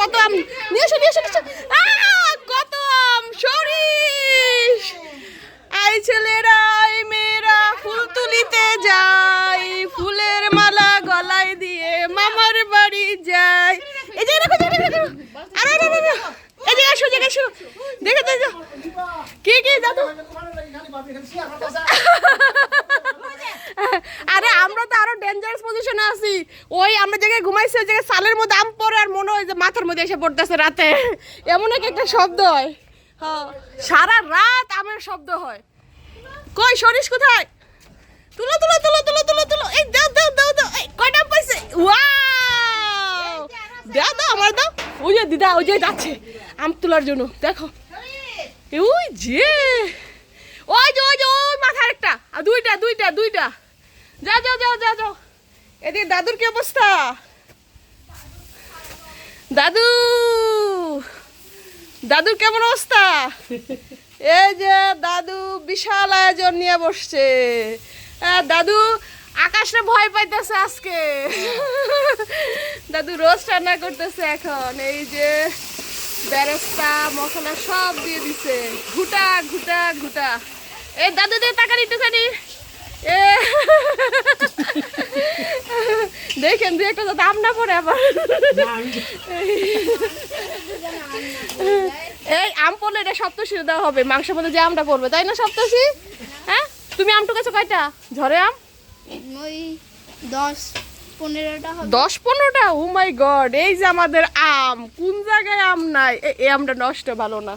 কত আম নিয়ে এসো নিয়ে কত আম সরিষ। আই ছেলেরা আই মেয়েরা ফুল তুলিতে যাই ফুলের মালা গলায় দিয়ে মামার বাড়ি যাই। এই যে দেখো আরে এই যে এসো এসো দেখে দেখো। কি কি দাদু? পজিশনে আছি। ওই আমরা জায়গায় ঘুমাইছি ওই জায়গায় সালের মধ্যে আম পড়ে আর মনে হয় যে মাথার মধ্যে এসে পড়তেছে রাতে। এমন এক একটা শব্দ হয়। হ্যাঁ, সারা রাত আমের শব্দ হয়। কই সরিস কোথায়? তুলো তুলো তুলো তুলো তুলো তুলো। এই দাও দাও দাও দাও। এই কয়টা পাইছে? ওয়াও! দাও দাও আমার দাও। ওই যে দিদা ওই যে যাচ্ছে আম তোলার জন্য। দেখো। ওই যে। ওই যে ওই যে ওই মাথার একটা। দুইটা দুইটা দুইটা। যাও যাও যাও যাও যাও। এদিকে দাদুর কি অবস্থা? দাদু! দাদুর কেমন অবস্থা? এই যে দাদু বিশাল আয়োজন নিয়ে বসছে। আহ, দাদু আকাশে ভয় পাইতেছে আজকে। দাদু রোজ রান্না করতেছে এখন। এই যে বেরেস্তা মশলা সব দিয়ে দিছে। ঘুটা ঘুটা ঘুটা। এই দাদু দিয়ে তাকানি একটুখানি। এ দেখেন দু একটা তো দাম না পড়ে আবার। এই আম পড়লে এটা সপ্তশী দেওয়া হবে মাংসের মধ্যে যে আমটা পড়বে তাই না সপ্তশী? হ্যাঁ? তুমি আমটু কাছে কয়টা? ঝরে আম? ওই দশ দশ পনেরোটা? ও মাই গড এই যে আমাদের আম কোন জায়গায় আম নাই? এই আমটা নষ্ট ভালো না।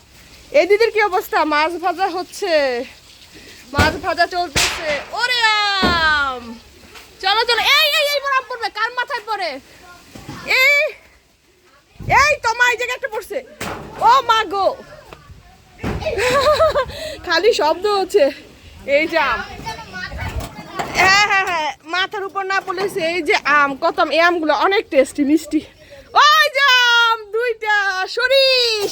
এই দিদির কি অবস্থা? মাছ ভাজা হচ্ছে মাছ ভাজা চলতেছে। ওরে আম! চলো চলো। এই এই এই বড় পড়বে, কার মাথায় পড়ে? এই এই, তোমার এই জায়গায় একটা পড়ছে। ও মা গো। খালি শব্দ হচ্ছে। এই যে আম। হ্যাঁ হ্যাঁ হ্যাঁ মাথার উপর না পড়েছে এই যে আম, কত এই আমগুলো অনেক টেস্টি মিষ্টি। ওই যে আম, দুইটা। সরিষ।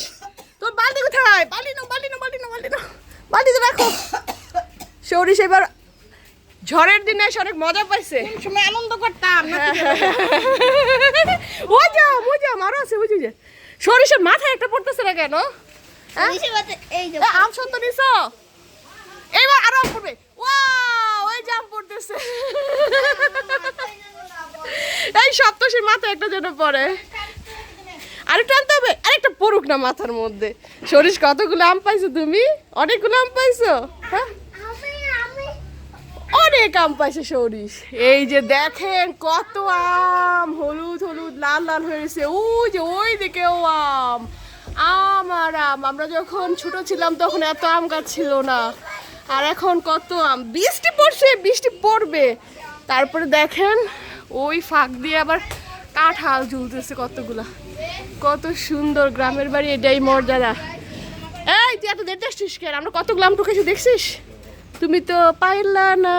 তোর বালতি কোথায়? বালি নাও বালি নাও বালি নাও বালি নাও। বালতিতে রাখো। সরিষ এবার ঝড়ের দিনে এসে অনেক মজা পাইছে। সময় আনন্দ করতাম ওই যে ওই যে আছে ওই যে, সরিষের মাথায় একটা পড়তেছে না কেন? হ্যাঁ? আম সত্য নিছো? এবার আরও আম পড়বে। ওয়াও ওই জাম পড়তেছে। এই সপ্তশীর মাথায় একটা যেন পড়ে। আরেকটা আনতে হবে। আরেকটা পড়ুক না মাথার মধ্যে। সরিষ কতগুলো আম পাইছো তুমি? অনেকগুলো আম পাইছো? হ্যাঁ? আম পাইছে সরিষ এই যে দেখেন কত আম, হলুদ হলুদ, লাল লাল হয়েছে ওই যে ওই দিকেও আম। আম আর আম। আমরা যখন ছোট ছিলাম তখন এত আম গাছ ছিল না। আর এখন কত আম। বৃষ্টি পড়ছে, বৃষ্টি পড়বে। তারপরে দেখেন ওই ফাঁক দিয়ে আবার কাঁঠাল ঝুলতেছে কতগুলা। কত সুন্দর গ্রামের বাড়ি, এটাই মর্যাদা। এই তুই এত দেখতে আসছিস আমরা কতগুলো আম ঠুকেছি দেখছিস? তুমি তো পাইলা না